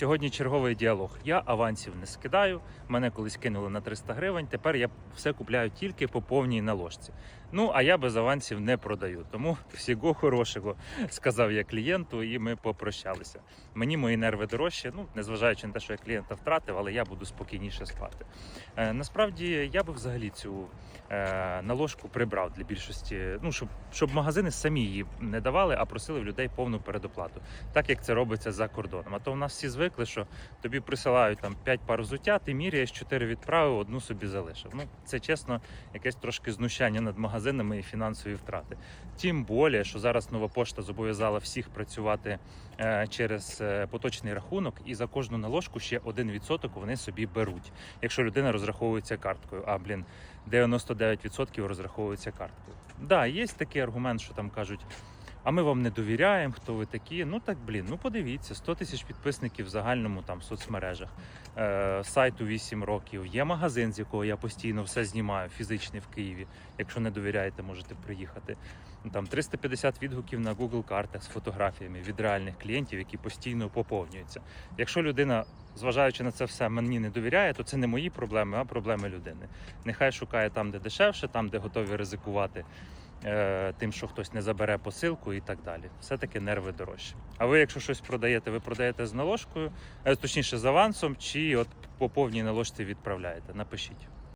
Сьогодні черговий діалог. Я авансів не скидаю. Мене колись кинули на 300 гривень. Тепер я все купляю тільки по повній наложці. Ну а я без авансів не продаю. Тому всього хорошого сказав я клієнту, і ми попрощалися. Мені мої нерви дорожчі. Ну незважаючи на те, що я клієнта втратив, але я буду спокійніше спати. Е, насправді я би взагалі цю е, наложку прибрав для більшості. Ну щоб, щоб магазини самі її не давали, а просили в людей повну передоплату, так як це робиться за кордоном. А то в нас всі звикли, що тобі присилають там 5 пар взуття, ти міряєш 4 відправив, одну собі залишив. Ну це чесно, якесь трошки знущання над магазинами і фінансові втрати. Тим більше, що зараз нова пошта зобов'язала всіх працювати е, через е, поточний рахунок, і за кожну наложку ще 1% вони собі беруть, якщо людина розраховується карткою. А блін, 99% розраховується карткою. Да, є такий аргумент, що там кажуть. А ми вам не довіряємо, хто ви такі. Ну так блін, ну подивіться, 100 тисяч підписників в загальному там в соцмережах, е, сайту 8 років. Є магазин, з якого я постійно все знімаю, фізичний в Києві. Якщо не довіряєте, можете приїхати. Там 350 відгуків на Google картах з фотографіями від реальних клієнтів, які постійно поповнюються. Якщо людина, зважаючи на це все, мені не довіряє, то це не мої проблеми, а проблеми людини. Нехай шукає там, де дешевше, там, де готові ризикувати тим, що хтось не забере посилку і так далі. Все-таки нерви дорожчі. А ви, якщо щось продаєте, ви продаєте з наложкою, е, точніше з авансом, чи от по повній наложці відправляєте? Напишіть.